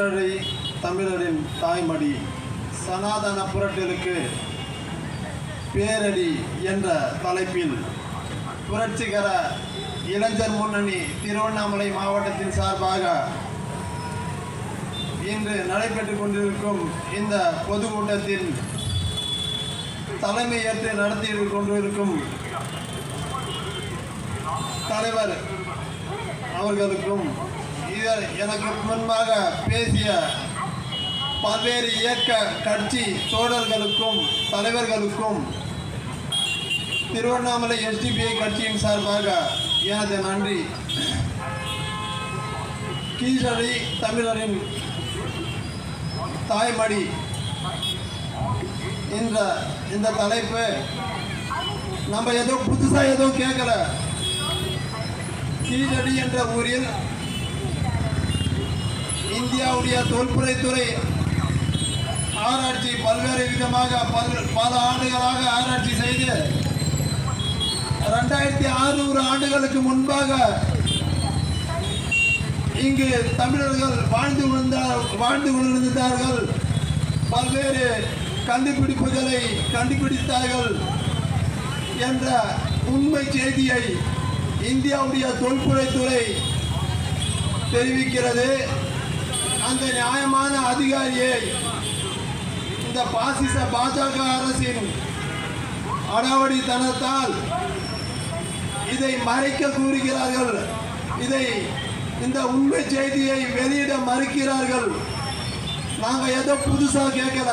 கீழடி தமிழரின் தாய்மடி சனாதன புரட்டலுக்கு பேரடி என்ற தலைப்பில் புரட்சிகர இளைஞர் முன்னணி திருவண்ணாமலை மாவட்டத்தின் சார்பாக இன்று நடைபெற்று கொண்டிருக்கும் இந்த பொதுக்கூட்டத்தில் தலைமையேற்று நடத்தி கொண்டிருக்கும் தலைவர் அவர்களுக்கும் இத- எனக்கு முன்பாக பேசிய பல்வேறு இயக்க கட்சி தோழர்களுக்கும் தலைவர்களுக்கும் திருவண்ணாமலை எஸ்டிபிஐ கட்சியின் சார்பாக எனது நன்றி. கீழடி தமிழரின் தாய்மடி என்ற இந்த தலைப்பு நம்ம ஏதோ புதுசாக எதுவும் கேட்கல கீழடி என்ற ஊரில் இந்தியாவுடைய தொல்புறைத்துறை ஆராய்ச்சி பல்வேறு விதமாக பல் பல ஆண்டுகளாக ஆராய்ச்சி செய்து ரெண்டாயிரத்தி அறுநூறு ஆண்டுகளுக்கு முன்பாக இங்கு தமிழர்கள் வாழ்ந்து கொண்டிருந்தார் வாழ்ந்து கொண்டிருந்தார்கள். பல்வேறு கண்டுபிடிப்புகளை கண்டுபிடித்தார்கள் என்ற உண்மை செய்தியை இந்தியாவுடைய தொல்புறைத்துறை தெரிவிக்கிறது. அந்த நியாயமான அதிகாரியை இந்த பாசிச பாஜக அரசின் அடாவடித்தனத்தால் இதை மறைக்க கூறுகிறார்கள். இதை இந்த உண்மை செய்தியை வெளியிட மறுக்கிறார்கள். நாங்கள் ஏதோ புதுசாக கேட்கல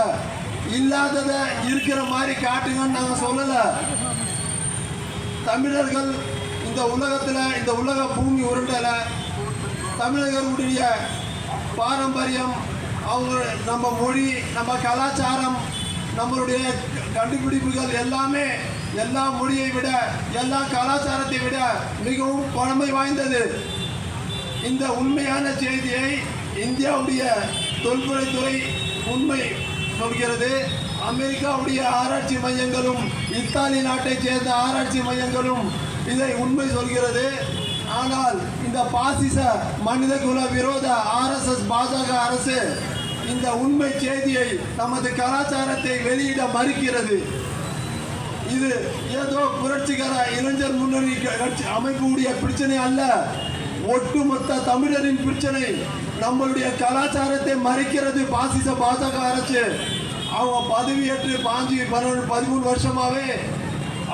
இல்லாததை இருக்கிற மாதிரி காட்டுங்கன்னு நாங்கள் சொல்லலை. தமிழர்கள் இந்த உலகத்தில் இந்த உலக பூமி உருண்டலை. தமிழர்களுடைய பாரம்பரியம் அவங்க நம்ம மொழி நம்ம கலாச்சாரம் நம்மளுடைய கண்டுபிடிப்புகள் எல்லாமே எல்லா மொழியை விட எல்லா கலாச்சாரத்தை விட மிகவும் பழமை வாய்ந்தது. இந்த உண்மையான செய்தியை இந்தியாவுடைய தொல்புரைத்துறை உண்மை சொல்கிறது. அமெரிக்காவுடைய ஆராய்ச்சி மையங்களும் இத்தாலி நாட்டைச் சேர்ந்த ஆராய்ச்சி மையங்களும் இதை உண்மை சொல்கிறது. ஆனால் இந்த பாசிச மனித குல விரோத ஆர்எஸ்எஸ் பாஜக அரசு இந்த உண்மை செய்தியை நமது கலாச்சாரத்தை வெளியிட மறுக்கிறது. இது ஏதோ புரட்சிகர இளைஞர் முன்னணி கட்சி அமைப்புடைய பிரச்சனை அல்ல. ஒட்டுமொத்த தமிழரின் பிரச்சனை நம்மளுடைய கலாச்சாரத்தை மறைக்கிறது பாசிச பாஜக அரசு. அவங்க பதவியேற்று பாஞ்சு பதினொன்று பதிமூணு வருஷமாவே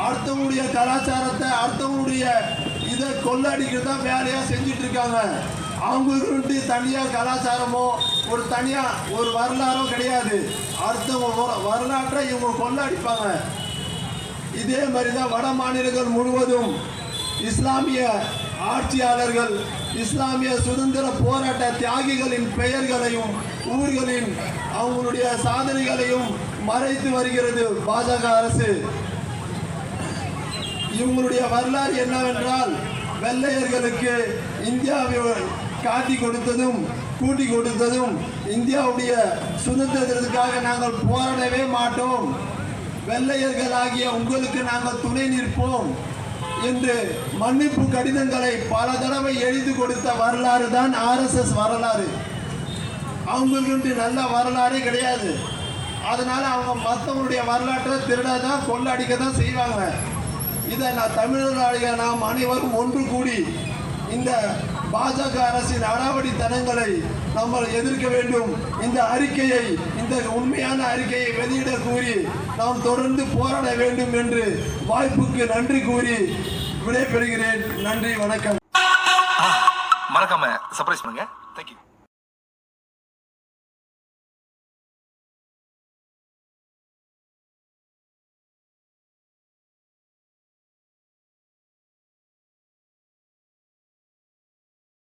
அடுத்தவங்களுடைய கலாச்சாரத்தை அடுத்தவங்களுடைய இதை கொள்ளடிக்கிறது தான் வேலையாக செஞ்சுட்டு இருக்காங்க. அவங்களுக்கு தனியாக கலாச்சாரமோ ஒரு தனியாக ஒரு வரலாறோ கிடையாது. அடுத்தவங்க வரலாற்றை இவங்க கொள்ளடிப்பாங்க. இதே மாதிரி தான் வட மாநிலங்கள் முழுவதும் இஸ்லாமிய ஆட்சியாளர்கள் இஸ்லாமிய சுதந்திர போராட்ட தியாகிகளின் பெயர்களையும் ஊர்களின் அவங்களுடைய சாதனைகளையும் மறைத்து வருகிறது பாஜக அரசு. இவங்களுடைய வரலாறு என்னவென்றால் வெள்ளையர்களுக்கு இந்தியாவை காட்டி கொடுத்ததும் கூட்டி கொடுத்ததும் இந்தியாவுடைய சுதந்திரத்திற்காக நாங்கள் போராடவே மாட்டோம். வெள்ளையர்களாகிய உங்களுக்கு நாங்கள் துணை நிற்போம் என்று மன்னிப்பு கடிதங்களை பல தடவை எழுதி கொடுத்த வரலாறு தான் ஆர்எஸ்எஸ் வரலாறு. அவங்களுக்கு நல்ல வரலாறே கிடையாது. அதனால் அவங்க மற்றவங்களுடைய வரலாற்றை திருட தான் கொள்ளடிக்க தான் செய்வாங்க. இதை நான் தமிழர்களாகிய நாம் அனைவரும் ஒன்று கூடி இந்த பாஜக அரசின் அடாவடித்தனங்களை நம்ம எதிர்க்க வேண்டும். இந்த அறிக்கையை இந்த உண்மையான அறிக்கையை வெளியிட கூறி நாம் தொடர்ந்து போராட வேண்டும் என்று வாய்ப்புக்கு நன்றி கூறி விடைபெறுகிறேன். நன்றி வணக்கம். மறக்காம சர்ப்ரைஸ் பண்ணுங்க. தேங்க்யூ